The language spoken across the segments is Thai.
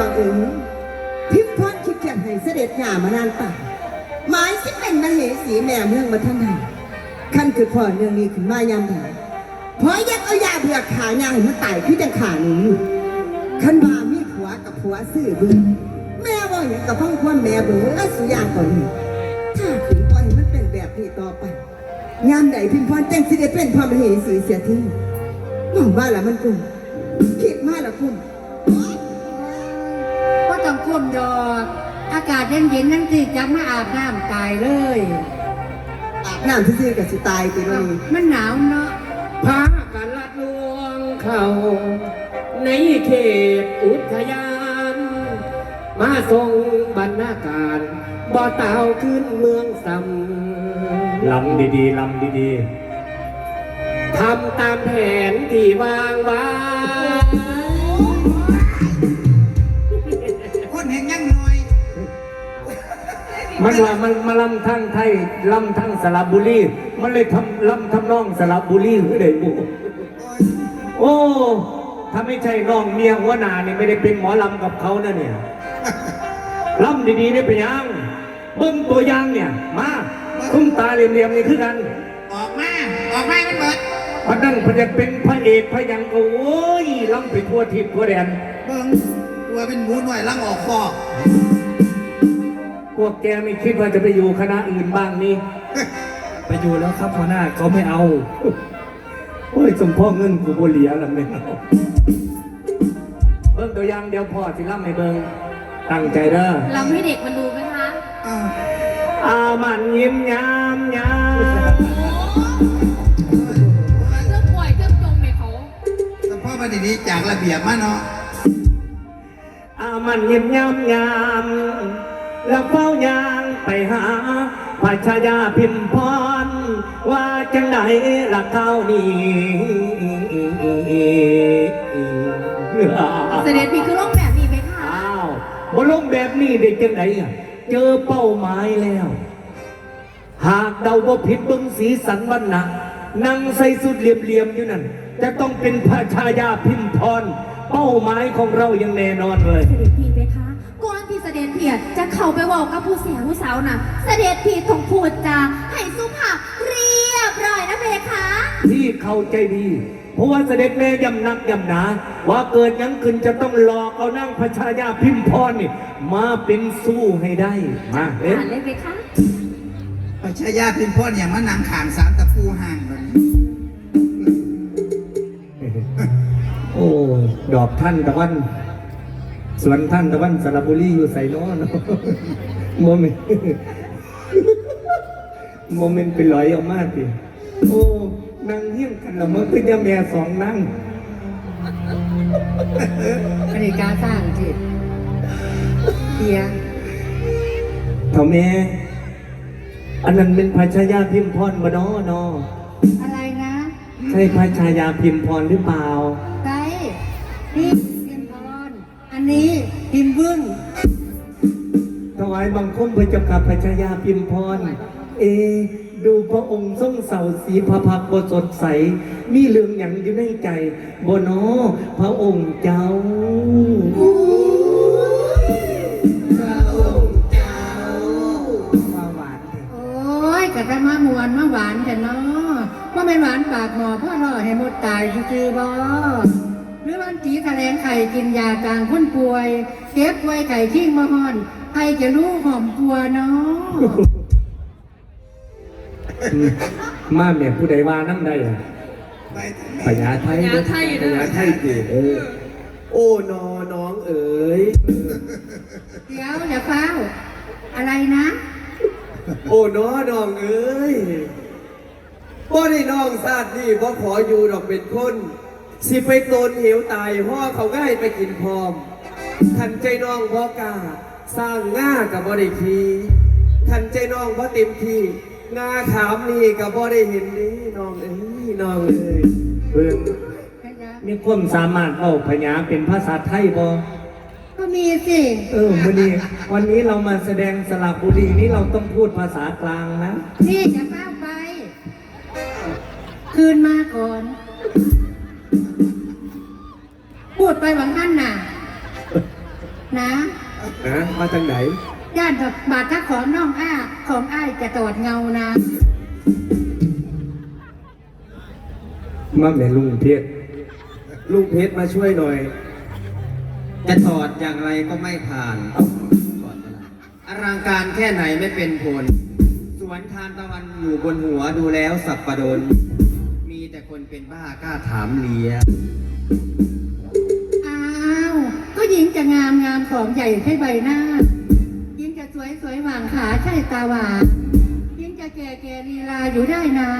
องเอ๋ยพิมพ์พรคิดเขียนให้เสด็จหย่ามานานป่าหมายสิเป็นมเหสีแม่เมืองมาท่านใดขั้นคือพ่อเรื่องนี้ขึ้นมายามใดเพราะยักเอายาเบื่อขายาให้มันตายคือจังขาหนูขันว่ามีผัวกับผัวซื้อเบื่อแม่ว่าอย่างกับพ่อความแม่เบื่อสุยางก่อนนี้ถ้าขืนปล่อยให้มันเป็นแบบนี้ต่อไปงามใดพิมพ์พรจังสิได้เป็นพ่อมเหสีเสียทีหวังว่าละมันกุ้มคิดมาละกุ้ม ก็ต้องคุ้มดอก อากาศเย็นๆนั่นสิจะมาอาบน้ำตายเลยอาบน้ำซื่อๆกับสิตายตีนี่มันหนาวเนาะพากันลัดลวงเข้าในเขตอุทยาน มาทรงบรรณาการบ่อเต่าขึ้นเมืองซ้ำลำดีๆลำดีๆทำตามแผนที่วางไว้ มันว่ามันมาลำทั้งไทยลำทั้งสระบุรีมันเลยทำลำทำนองสระบุรีหรือไดบุโอ้ถ้าไม่ใช่น้องเมียหัวหน้านี่ไม่ได้เป็นหมอลำกับเขานะเนี่ยลำดีๆนี่เป็นยังเบิ้งตัวอย่างเนี่ยมาคุ้มตาเหลี่ยมๆนี่คือกัน ออกมาออกมามันเบิดพระนั่นพระจะเป็นพระเอกพระยังก็โอ้ยลำไปทั่วทิศทั่วแดนเบิ่งตัวเป็นหมูหน่อยลังออกคอก พวกแกไม่คิดว่าจะไปอยู่คณะอื่นบ้างนี่ ไปอยู่แล้วครับหัวหน้าเขาไม่เอาโอ้ยสมพ่อเงินกูบ่เหลียแล้วเนี่ยเบิ้งตัวอย่างเดี๋ยวพ่อสิล่ำให้เบิ้งตั้งใจเด้อเราให้เด็กมันดูไหมคะอ้าวอามันยิ้มยามยามเครื่องป่วยเครื่องจงในเขาแต่พ่อมาดีๆจากระเบียบมาเนาะอามันยิ้มยามยาม แล้วเฝ้ายางไปหาพระชายาพิมพร ว่าจังไหนละเข้านี่เสด็จพี่คือโรคแบบนี้ไหมคะอ้าวบนลงแบบนี้ได้จังไหนอะเจอเป้าหมายแล้ว หากเดาว่าผิดเบิ้งสีสันวันนะนั่งใส่สุดเหลี่ยมๆอยู่นั่นจะต้องเป็นพระชายาพิมพร เป้าหมายของเรายังแน่นอนเลยเสด็จพี่ไหมคะก่อนที่ เสด็จพี่จะเข้าไปเว่ากับผู้เสียผู้สาวน่ะ เสด็จพี่ต้องพูดจาให้สุภาพเรียบร้อยนะเพคะที่เข้าใจดีเพราะว่าเสด็จแม่ยำนักยำหนา ว่าเกิดหยังขึ้นจะต้องหลอกเอานั่งพระชายาพิมพรนี่มาเป็นสู้ให้ได้มาเอ๊ะอ่านเลยเพคะปัชญาพินพ่อเนี่ยมันนางขางสามตะปูห่างแบบนี้โอ้ดอกท่านตะวัน สวนท่านตะวันสระบุรีอยู่ใส่น้อเนาะโมเมนต์โมเมนต์เป็นลอยออกมาสิโอ้นางเฮี้ยงกันละมันเป็นยาแม่สองนั่งอเมริกาสร้างจิตเฮียเถ่าแม่อันนั้นเป็นพระชายาพิมพรบ่นอนออะไรนะ ใช่พระชายาพิมพรหรือเปล่าไกนี่พิมพรอั นนี้พิมพ์บึ้งถวายบังคมพระเจ้ากับพระชายาพิมพร เอะดูพระองค์ทรงเสาสีพระพักตร์บสดใส มีเรื่องอย่างอยู่ในใจบนอพระองค์เจ้ามาหวานเถอะโอ้ยกะจะมามวนมาหวานกันเนาะว่าเป็นหวานปากหมอพ่อรอให้หมดตายคือๆบอหรือวัน จีแถลงไข่กินยากลางคนป่วย เก็บไว้ไข่ทิ้งมาห่อนใครจะรู้หอมกลัวเนาะมาแม่ผู้ใดว่าน้ำใดอะไปทางพญาไทยพญาไทยพญาไทยสิเออโอ้นอน้องเอ๋ยเดี๋ยวอย่าเฝ้า อะไรนะ โอ้น้อน้องเอ้ยบ่ได้น้องซาดนี่บ่ขออยู่ดอกเป็นคน สิไปโตนเหวตายพ่อเขาง่ายไปกินพร้อมขันใจน้องบ่กล้าสร้างง่ากับบ่ได้ทีขันใจน้องบ่เต็มที่งาขามนี่กับบ่ได้เห็นนี่น้องเอ้ยน้องเอ้ยเบิ่งมีความสามารถเอาพญาเป็นภาษาไทยบ่ก็มีสิเออวันนี้วันนี้เรามาแสดงสลับบุรีนี่เราต้องพูดภาษากลางนะ นี่จะเฝ้าไป คืนมาก่อน พูดไปหวังท่านน่ะ นะนะมาจากไหนย่านกับบาดทักของน้องอ้าของอ้ายจะตอดเงานะมาแม่ลุงเพชรลุงเพชรมาช่วยหน่อย จะถอดอย่างไรก็ไม่ผ่านถอดอะไรอลังการแค่ไหนไม่เป็นผล สวนทานตะวันอยู่บนหัวดูแล้วสับประดน มีแต่คนเป็นบ้ากล้าถามเลียอ้าวก็ หญิงจะงามงามของใหญ่ใช่ใบหน้าหญิงจะสวยสวยหว่างขาใช่ตาหวานหญิงจะแก่แก่ลีลาอยู่ได้นะ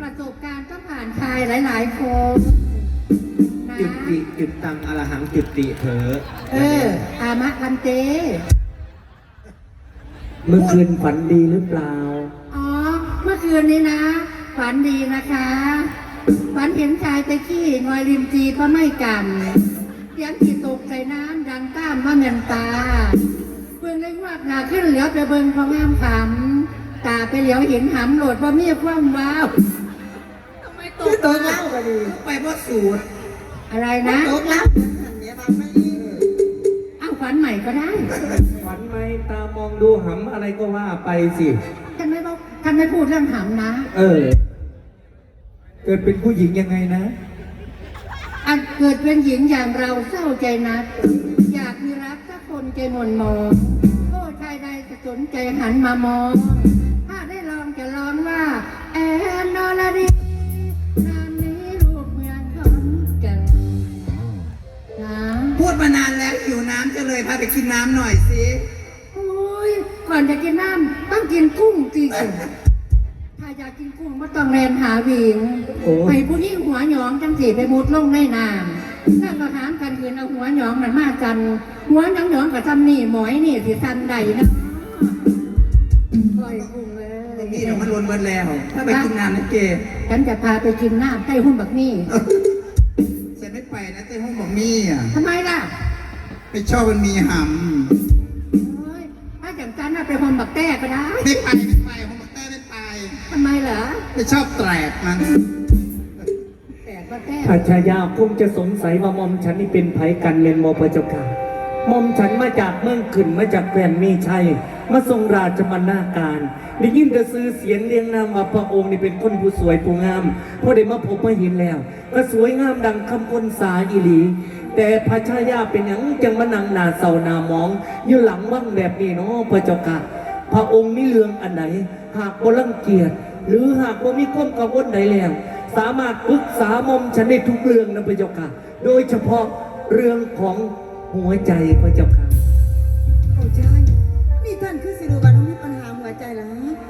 ประสบการณ์ต้องผ่านชายหลายๆคนนะจุดติจุดตังอรหังจุดติเถอเออ อามะคันเต เมื่อคืนฝันดีหรือเปล่า อ๋อ เมื่อคืนนี้นะ ฝันดีนะคะ ฝันเห็นชายตะขี้งอยริมจีก็ไม่กำเสี ยงที่ตกใส่น้ำดังต้ามว่าเงินตา เบิ่งเลยว่าหนาขึ้นเหลียวไปเบิ่งพองามขำตาไปเหลียวเห็นหำโหลดว่ามีความว้าวคือตัวเล่าก็ดีไปเพราะสูตรอะไรนะตัวเล่าเดี๋ยวมาไม่เอ้าฝันใหม่ก็ได้ฝันไหมตามองดูหำอะไรก็ว่าไปสิท่านไม่บอกท่านไม่พูดเรื่องหำนะ เออ เกิดเป็นผู้หญิงยังไงนะ อันเกิดเป็นหญิงอย่างเราเศร้าใจนัก อยากมีรักสักคนใจหมนมองโอ้ชายใดจะสนใจหันมามอง ถ้าได้ลองจะลองว่า แอนนอลดีนามนี้ลูกเมืองขอนแก่นนะพูดมานานแล้วหิวน้ำจะเลยพาไปกินน้ำหน่อยสิ โอ้ยก่อนจะกินน้ำต้องกินกุ้งจริงถ้าอยากกินกุ้งก็ต้องแรนหาวิงโอ้ ไปผู้ยิ่งหัวหยองจังสีไปมุดลงในน้ำถ้าก็ถามกันคืนเอาหัวหยองมันมากัน หัวหยองหยองกับทำนี่หมอยนี่สิซันใดนะปล่อยกุ้งเลยนี่เดี๋ยวมันลนเบิดแล้ว ถ้าไปกินน้ำนะเจฉันจะพาไปกินน้ำใต้หุ้นบักนี่ฉันไม่ไปนะเต้ห้องบอกมี่อะทำไมล่ะไปชอบมันมีหโอ้ยถ้าอย่างฉันน่ะไปหุ้นบักแต้ก็ได้ำไม่ไปไม่ เหรอไปชอบแตรกมันแต่ก็แต้อาชายาคงจะสงสัยว่ามอมฉันนี่เป็นไผกันเมนโมพระเจ้าค่ะมอมฉันมาจากเมืองขึ้นมาจากแคว้นมีชัยมาทรงราชมนาการได้ยินแต่ซื้อเสียงเรียงนามว่าพระองค์นี่เป็นคนผู้สวยผู้งามพอได้มาพบมาเห็นแล้ว ก็สวยงามดังคำคนสาอีหลี แต่พระชายาเป็นหยังจังมานังหนาเศร้าหนามอง อยู่หลังว่างแบบนี้เนาะพระเจ้าค่ะพระองค์มีเรื่องอันไหน หากบ่รังเกียจ หรือหากบ่มีความกังวลใดแล้ว สามารถปรึกษาหมอมฉันได้ทุกเรื่องนะพระเจ้าค่ะ โดยเฉพาะเรื่องของหัวใจพระเจ้าค่ะโอ้ใช่นี่ท่านคือสิริวัลมีปัญหาหัวใจแล้ว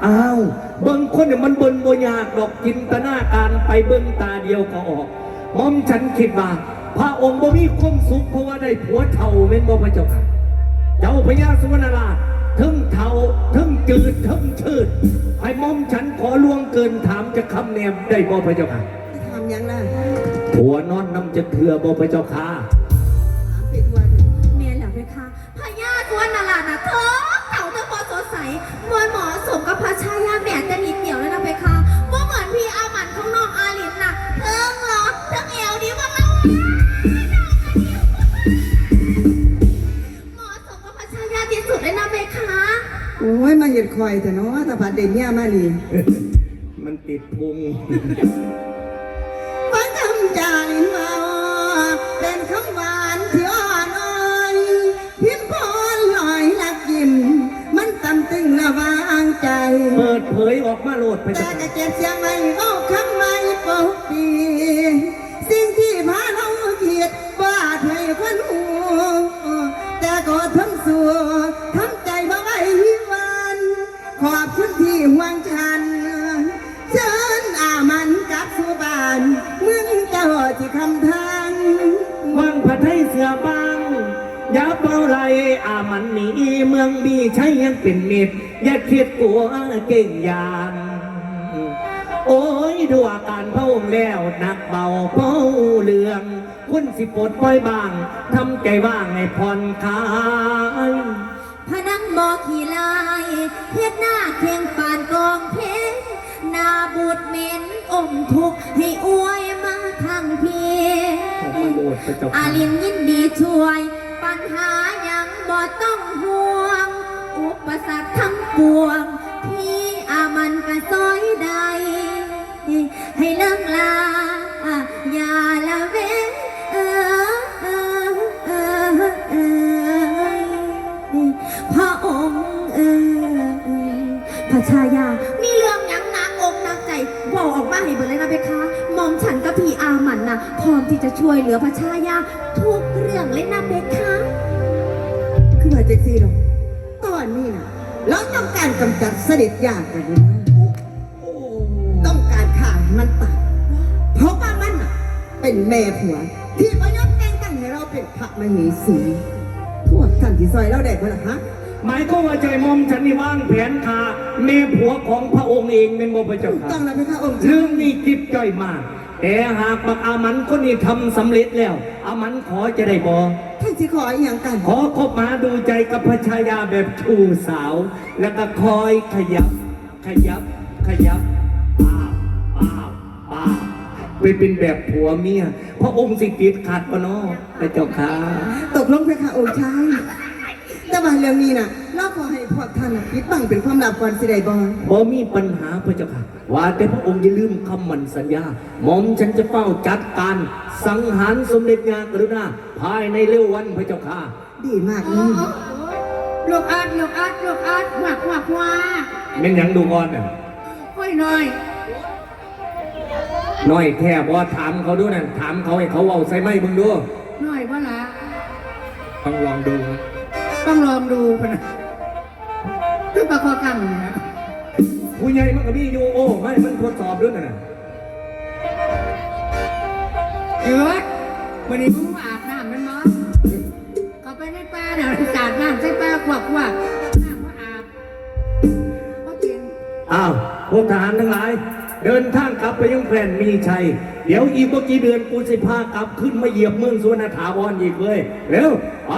อ้าวเบิ่งคนเนี่ยมันเบิ่งบ่ยากดอกจินตนาการไปเบิ่งตาเดียวก็ออกหมอมฉันคิดว่าพระองค์บ่มีความสุขเพราะว่าได้ผัวเฒ่าเป็นบ่พระเจ้าค่ะ เจ้าพญาสุวรรณราช ทึ่งเฒ่าทึ่งจืดทึ่งชืดให้หมอมฉันขอล่วงเกินถามจะคำแนมได้บ่พระเจ้าค่ะจะทำยังล่ะผัวนอนนำจะเถื่อบ่พระเจ้าค่ะถามปิดวัน โอ้ยมาเห็นคอยแต่เนาะแต่ผัดเด่นเนี่ยมาลีมันติดพุงฟังคำจาลินมาเป็นคำหวานที่อ่อนอ่อนพิมพ์พรลอยลักยิ้มมันตำตึงระวางใจ เปิดเผยออกมาโลดพระแต่เจ้าก็ค่ะเจ็บเสียงไม่เอาคำไม่ปกปีสิ่งที่พาเราคิดว่าเธอคนหูแต่ก็ทำสัวท ไหลอามันหนีเมืองบีใช้ยังเป็นมิตรอย่าเครียดกลัวเก่งยางโอ้ยดูอาการเผาแล้วหนักเบาเผาเรื่อง คุณสิปลดปล่อยบางทำใจว่างให้ผ่อนคลายพนังบอกขี่ลายเฮ็ดหน้าเคียงปานกองเพชรหน้าบูดเหม็นอมทุกข์ให้อวยมาทางเพียออกมาโลดพระเจ้าอาค่ะลินยินดีช่วยทปั ญหายังบ่ต้องห่วง อุปสรรคทั้งปวง ที่อามันกระซอยใด ให้เลิกลา อย่าละเว้นเออเออเออเออพระองค์เออพระชายา มีเรื่องหยังหนักอกหนักใจบอกออกมาให้เบิดเลยนะเพคะหมอมฉันกับพี่อาหมันนะพร้อมที่จะช่วยเหลือพระชายา ทุกเรื่องเลยนะเพคะคือว่าเจ็กซี่ดอกตอนนี้นะเราต้องการกำจัดเสด็จยากันนะต้องการฆ่าให้มันตายเพราะว่ามันน่ะ เป็นแม่ผัว ที่ประยศแต่งตั้งให้เราเป็นพระมเหสีพวกท่านที่ซอยเราได้บ่ล่ะฮะหมายก็ว่าใจมอมฉันนี่วางแผนคาเมียผัวของพระองค์เองเป็นโมพระเจ้าถูกค่ะต้องแล้วไหมคะองค์ชายเรื่องนี้จิบจ่อยมาก แต่หากบักอามันคนนี้ทำสำเร็จแล้ว อามันขอจะได้บอท่านสิขออีหยังกันขอคบมาดูใจกับพระชายาแบบชูสาว แล้วก็คอยขยับ ขยับ ขยับป้าบป้าบป้าบไปเป็นแบบผัวเมียพระองค์สิติดขัดปะเนาะพระเจ้าค่ะตกลงเพคะองค์ชายแต่ว่าเรื่องนี้น่ะ เราขอให้พวกท่านน่ะปิดบังเป็นความลับก่อนสิได้บ่บ่มีปัญหาพระเจ้าค่ะ ว่าแต่พระองค์อย่าลืมคำมันสัญญาหม่อมฉันจะเฝ้าจัดการสังหารสมเด็จยากรุณาภายในเร็ววันพระเจ้าค่ะ ดีมากเลยลูกอัดลูกอัดลูกอัดหวักหวักหวักแม่นหยังดูก่อนน่ะค่อยหน่อยน้อยแค่บ่ถามเขาดูนั่นถามเขาให้เขาเอาใส่ไม้มึงดูหน่อยว่าละต้องลองดูครับ ต้องลองดูกันนะ คือประคอกังนะผู้ใหญ่มันก็มีอยู่โอ้ไม่มันทดสอบด้วยน่ะเดือดวันนี้มึงอาบน้ำมันมั้งเขาไปในป่าเนี่ยสาดน้ำใส่ป่าขวักขวักน้ำก็อาบก็กินอ้าวพวกทหารทั้งหลาย เดินทางกลับไปยังแผ่นมีชัย เดี๋ยวอีกเมื่อกี่เดือนกูสิพากลับขึ้นมาเหยียบเมืองสุวรรณถาวรอีกเลยเร็วไป